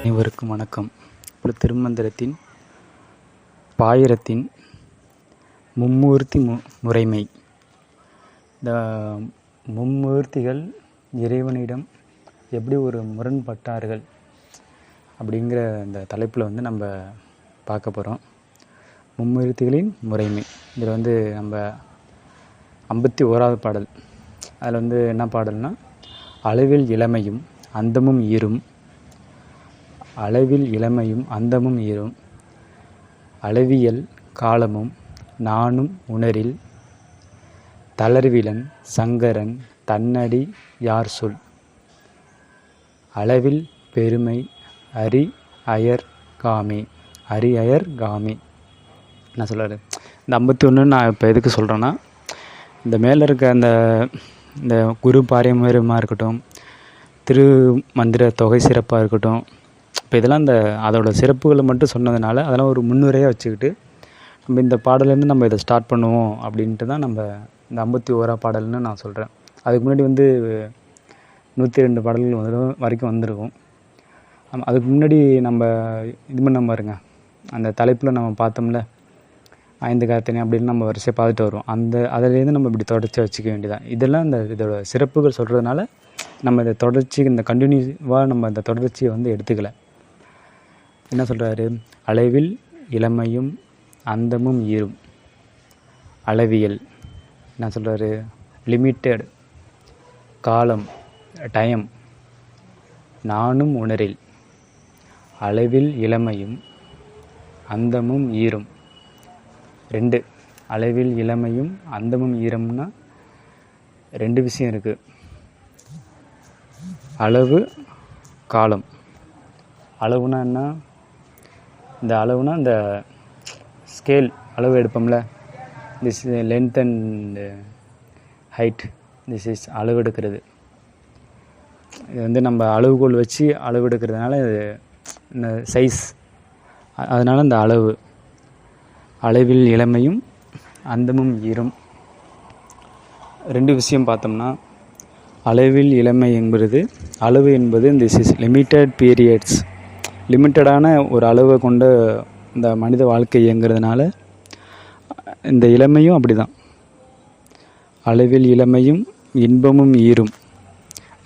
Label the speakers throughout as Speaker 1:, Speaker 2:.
Speaker 1: அனைவருக்கும் வணக்கம். இப்போ திருமந்திரத்தின் பாயிரத்தின் மும்மூர்த்தி மு முறைமை. இந்த மும்மூர்த்திகள் இறைவனிடம் எப்படி ஒரு முரண்பட்டார்கள் அப்படிங்கிற இந்த தலைப்பில் வந்து நம்ம பார்க்க போகிறோம் மும்மூர்த்திகளின் முறைமை. இதில் வந்து நம்ம ஐம்பத்தி ஓராவது பாடல். அதில் வந்து என்ன பாடல்னா அளவில் இளமையும் அந்தமும் ஈரும். அளவில் இளமையும் அந்தமும் ஈரும். அளவியல் காலமும் நானும் உணரில். தளர்விலன் சங்கரன் தன்னடி யார் சொல்? அளவில் பெருமை அரி அயர் காமே. அரி அயர் காமே. என்ன சொல்கிறாரு இந்த ஐம்பத்தி ஒன்று நான் இப்போ எதுக்கு சொல்கிறேன்னா இந்த மேலே இருக்க அந்த இந்த குரு பாரம்பரியமாக இருக்கட்டும் திரு மந்திர தொகை சிறப்பாக இருக்கட்டும் இப்போ இதெல்லாம் இந்த அதோட சிறப்புகளை மட்டும் சொன்னதுனால அதெல்லாம் ஒரு முன்னுரையாக வச்சுக்கிட்டு நம்ம இந்த பாடலேருந்து நம்ம இதை ஸ்டார்ட் பண்ணுவோம் அப்படின்ட்டு தான் நம்ம இந்த ஐம்பத்தி ஓரா பாடல்னு நான் சொல்கிறேன் அதுக்கு முன்னாடி வந்து நூற்றி ரெண்டு பாடல்கள் வந்து வரைக்கும் வந்திருக்கும். அதுக்கு முன்னாடி நம்ம இது பண்ண பாருங்க. அந்த தலைப்பில் நம்ம பார்த்தோம்ல ஐந்து காத்தனை அப்படின்னு நம்ம வரிசையை பார்த்துட்டு வருவோம். அந்த அதுலேருந்து நம்ம இப்படி தொடர்ச்சி வச்சுக்க வேண்டியதான் இதெல்லாம் இந்த இதோட சிறப்புகள் சொல்கிறதுனால நம்ம இதை தொடர்ச்சி இந்த கண்டினியூவாக நம்ம இந்த தொடர்ச்சியை வந்து எடுத்துக்கல. என்ன சொல்கிறாரு அளவில் இளமையும் அந்தமும் ஈரும் அளவியல் என்ன சொல்கிறாரு லிமிட்டெட் காலம். டைம் நானும் உணரில். அளவில் இளமையும் அந்தமும் ஈரும் ரெண்டு. அளவில் இளமையும் அந்தமும் ஈரம்னா ரெண்டு விஷயம் இருக்குது அளவு காலம். அளவுனா என்ன? இந்த அளவுனா இந்த ஸ்கேல் அளவு எடுப்போம்ல. This length and height this is அளவு எடுக்கிறது. இது வந்து நம்ம அளவுகோல் வச்சு அளவு எடுக்கிறதுனால இந்த சைஸ் அதனால் இந்த அளவு. அளவில் இளமையும் அந்தமும் ஈரும். ரெண்டு விஷயம் பார்த்தோம்னா அளவில் இளமை என்பது அளவு என்பது இந்த இஸ் லிமிட்டட் பீரியட்ஸ் லிமிட்டடான ஒரு அளவை கொண்ட இந்த மனித வாழ்க்கை இயங்குறதுனால இந்த இளமையும் அப்படி தான் அளவில் இளமையும் இன்பமும் ஈரும்.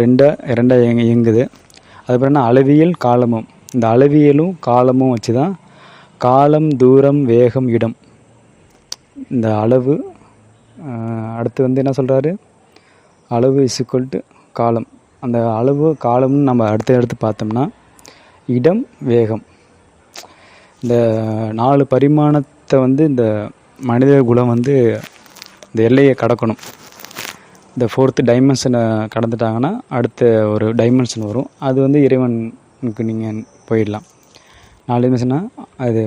Speaker 1: ரெண்டா ரெண்டா இயங்குது. அதுக்கப்புறம் அளவியல் காலமும். இந்த அளவியலும் காலமும் வச்சு தான் காலம் தூரம் வேகம் இடம். இந்த அளவு அடுத்து வந்து என்ன சொல்கிறாரு அளவு இஸ் டு காலம். அந்த அளவு காலம்னு நம்ம அடுத்து அடுத்து பார்த்தோம்னா இடம் வேகம். இந்த நாலு பரிமாணத்தை வந்து இந்த மனித குலம் வந்து இந்த எல்லையை கடக்கணும். இந்த ஃபோர்த்து டைமென்ஷனை கடந்துட்டாங்கன்னா அடுத்த ஒரு டைமென்ஷன் வரும். அது வந்து இறைவனுக்கு நீங்கள் போயிடலாம். நாலு டைமென்ஷனா அது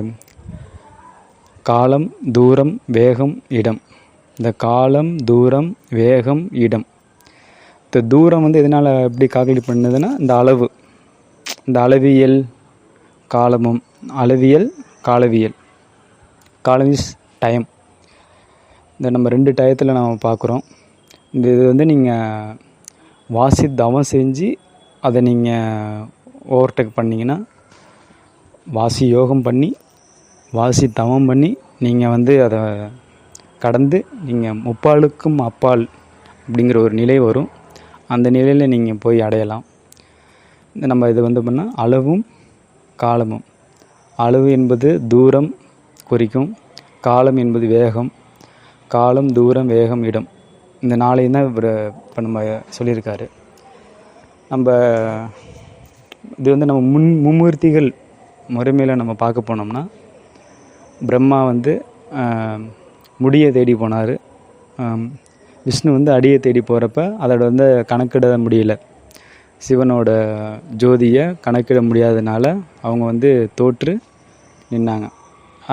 Speaker 1: காலம் தூரம் வேகம் இடம். இந்த காலம் தூரம் வேகம் இடம். இந்த தூரம் வந்து எதனால் எப்படி கால்குலேட் பண்ணுதுன்னா இந்த அளவு. இந்த அளவியல் காலமும் அளவியல் காலவியல். காலம் இஸ் டைம் இந்த நம்ம ரெண்டு டயத்தில் நம்ம பார்க்குறோம் இந்த இது வந்து நீங்கள் வாசி தவம் செஞ்சு அதை நீங்கள் ஓவர்டேக் பண்ணிங்கன்னா வாசி யோகம் பண்ணி வாசி தவம் பண்ணி நீங்கள் வந்து அதை கடந்து நீங்கள் முப்பாலுக்கும் அப்பால் அப்படிங்கிற ஒரு நிலை வரும். அந்த நிலையில் நீங்கள் போய் அடையலாம். இந்த நம்ம இது வந்து பண்ணால் அளவும் காலமும். அளவு என்பது தூரம் குறிக்கும். காலம் என்பது வேகம். காலம் தூரம் வேகம் இடம். இந்த நாளையும் தான் இவர் இப்போ நம்ம சொல்லியிருக்காரு. நம்ம இது வந்து நம்ம முன் மும்மூர்த்திகள் முறைமையில் நம்ம பார்க்க போனோம்னா பிரம்மா வந்து முடியை தேடி போனார். விஷ்ணு வந்து அடியை தேடி போகிறப்ப அதோட வந்து கணக்கிட முடியல. சிவனோட ஜோதியை கணக்கிட முடியாதனால அவங்க வந்து தோற்று நின்னாங்க.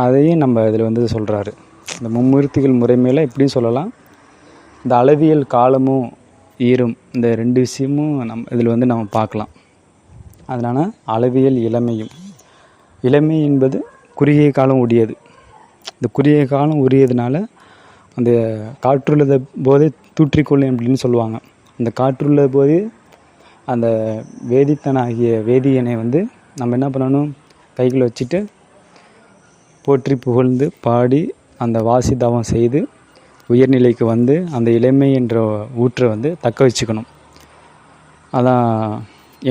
Speaker 1: அதையும் நம்ம இதில் வந்து சொல்கிறாரு இந்த மும்மூர்த்திகள் முறைமையில் இப்படியும் சொல்லலாம். இந்த அளவியல் காலமும் ஈரும் இந்த ரெண்டு விஷயமும் நம் இதில் வந்து நம்ம பார்க்கலாம். அதனால் அளவியல் இளமையும். இளமை என்பது குறுகிய காலம் உடையது. இந்த குறுகிய காலம் உரியதுனால அந்த காற்றுள்ளத போதே தூற்றிக்கொள்ளும் அப்படின்னு சொல்லுவாங்க. அந்த காற்றுள்ள போதே அந்த வேதித்தனாகிய வேதியனை வந்து நம்ம என்ன பண்ணணும்? கைகளை வச்சுட்டு போற்றி புகழ்ந்து பாடி அந்த வாசி தவம் செய்து உயர்நிலைக்கு வந்து அந்த இளமை என்ற ஊற்றை வந்து தக்க வச்சுக்கணும். அதான்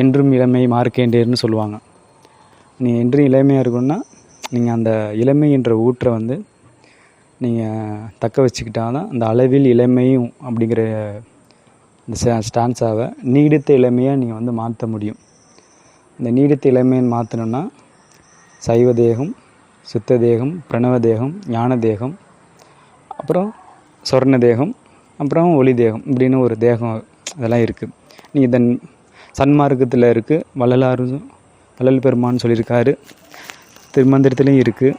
Speaker 1: என்றும் இளமை மார்க்கேண்டேர்னு சொல்லுவாங்க. நீ என்றும் இளமையாக இருக்கணும்னா நீங்கள் அந்த இளமை என்ற ஊற்றை வந்து நீங்கள் தக்க வச்சுக்கிட்டா தான் அந்த அளவில் இளமையும் அப்படிங்கிற இந்த ஸ்டான்ஸாவை நீடித்த இளமையாக நீங்கள் வந்து மாற்ற முடியும். இந்த நீடித்த இளமையை மாற்றணுன்னா சைவ தேகம் சுத்த தேகம் பிரணவ தேகம் ஞான தேகம் அப்புறம் சொர்ண தேகம் அப்புறம் ஒளி தேகம் இப்படின்னு ஒரு தேகம் அதெல்லாம் இருக்குது நீ இதன் சன்மார்க்கத்தில் இருக்குது வள்ளலாரும் வள்ளல் பெருமான் சொல்லியிருக்காரு. திருமந்திரத்துலேயும் இருக்குது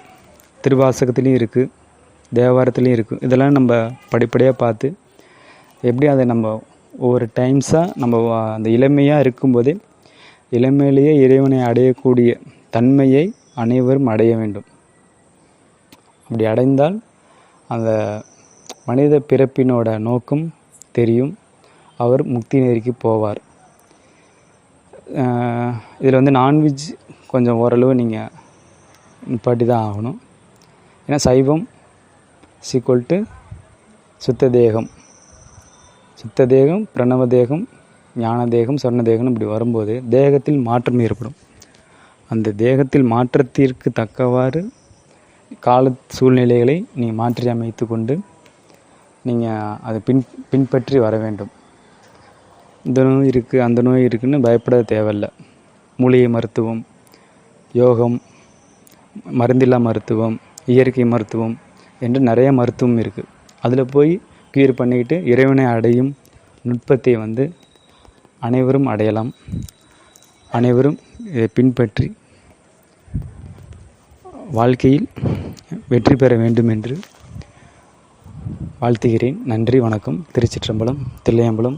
Speaker 1: திருவாசகத்துலேயும் இருக்குது தேவாரத்துலேயும் இருக்குது இதெல்லாம் நம்ம படிப்படியாக பார்த்து எப்படி அதை நம்ம ஒவ்வொரு டைம்ஸாக நம்ம வா- அந்த இளமையாக இருக்கும்போதே இளமையிலேயே இறைவனை அடையக்கூடிய தன்மையை அனைவரும் அடைய வேண்டும். அப்படி அடைந்தால் அந்த மனித பிறப்பினோட நோக்கம் தெரியும். அவர் முக்தி நெறிக்கு போவார். இதில் வந்து நான்வெஜ் கொஞ்சம் ஓரளவு நீங்கள் நிப்பாட்டி தான் ஆகணும். ஏன்னா சைவம் சீக்குவல் டு சுத்த தேகம். சுத்த தேகம் பிரணவ தேகம் ஞான தேகம் சொர்ண தேகம் இப்படி வரும்போது தேகத்தில் மாற்றம் ஏற்படும். அந்த தேகத்தில் மாற்றத்திற்கு தக்கவாறு கால சூழ்நிலைகளை நீங்கள் மாற்றி அமைத்து கொண்டு நீங்கள் அதை பின் பின்பற்றி வர வேண்டும். இந்த நோய் இருக்குது அந்த நோய் இருக்குதுன்னு பயப்பட தேவையில்ல. மூலிகை மருத்துவம் யோகம் மருந்தில்லா மருத்துவம் இயற்கை மருத்துவம் என்று நிறைய மருத்துவம் இருக்குது அதில் போய் கியூர் பண்ணிக்கிட்டு இறைவனை அடையும் நுட்பத்தை வந்து அனைவரும் அடையலாம். அனைவரும் இதை பின்பற்றி வாழ்க்கையில் வெற்றி பெற வேண்டும் என்று வாழ்த்துகிறேன். நன்றி வணக்கம். திருச்சிற்றம்பலம் தில்லையம்பலம்